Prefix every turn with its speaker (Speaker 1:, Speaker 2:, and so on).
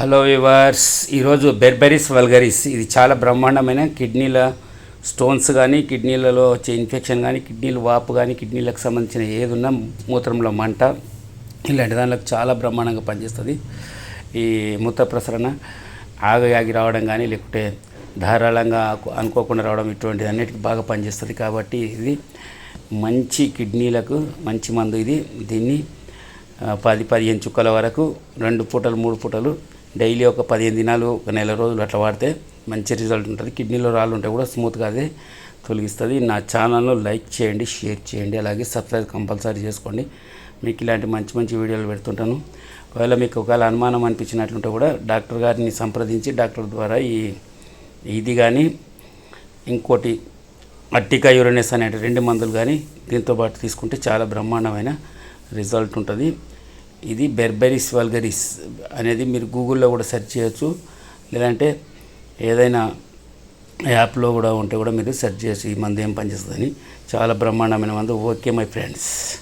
Speaker 1: Hello viewers ఈరోజు berberis vulgaris ఇది చాలా బ్రహ్మాండమైన కిడ్నీల స్టోన్స్ కానీ కిడ్నీలలో వచ్చే ఇన్ఫెక్షన్ కానీ కిడ్నీలు వాపు కానీ కిడ్నీలకు సంబంధించిన ఏదున్నా మూత్రంలో మంట ఇలాంటి దానిలకు చాలా బ్రహ్మాండంగా పనిచేస్తుంది. ఈ మూత్ర ప్రసరణ ఆగి ఆగి రావడం కానీ లేకుంటే ధారాళంగా అనుకోకుండా రావడం ఇటువంటిది అన్నిటికీ బాగా పనిచేస్తుంది. కాబట్టి ఇది మంచి కిడ్నీలకు మంచి మందు ఇది. దీన్ని పది పదిహేను చుక్కల వరకు రెండు పూటలు మూడు పూటలు డైలీ ఒక పదిహేను దినాలు ఒక నెల రోజులు అట్లా వాడితే మంచి రిజల్ట్ ఉంటుంది. కిడ్నీలో రాళ్ళు ఉంటే కూడా స్మూత్గా అది తొలగిస్తుంది. నా ఛానల్ను లైక్ చేయండి షేర్ చేయండి. అలాగే సబ్స్క్రైబ్ కంపల్సరీ చేసుకోండి. మీకు ఇలాంటి మంచి మంచి వీడియోలు పెడుతుంటాను. ఒకవేళ మీకు ఒకవేళ అనుమానం అనిపించినట్లుంటే కూడా డాక్టర్ గారిని సంప్రదించి డాక్టర్ ద్వారా ఈ ఇది కానీ ఇంకోటి అట్టికా యూరనెస్ అనే రెండు మందులు కానీ దీంతో పాటు తీసుకుంటే చాలా బ్రహ్మాండమైన రిజల్ట్ ఉంటుంది. ఇది బెర్బెరిస్ వల్గరిస్ అనేది మీరు గూగుల్లో కూడా సెర్చ్ చేయొచ్చు. లేదంటే ఏదైనా యాప్లో కూడా ఉంటే కూడా మీరు సెర్చ్ చేసి ఈ మందు ఏం పనిచేస్తుందని. చాలా బ్రహ్మాండమైన మందు. Okay my friends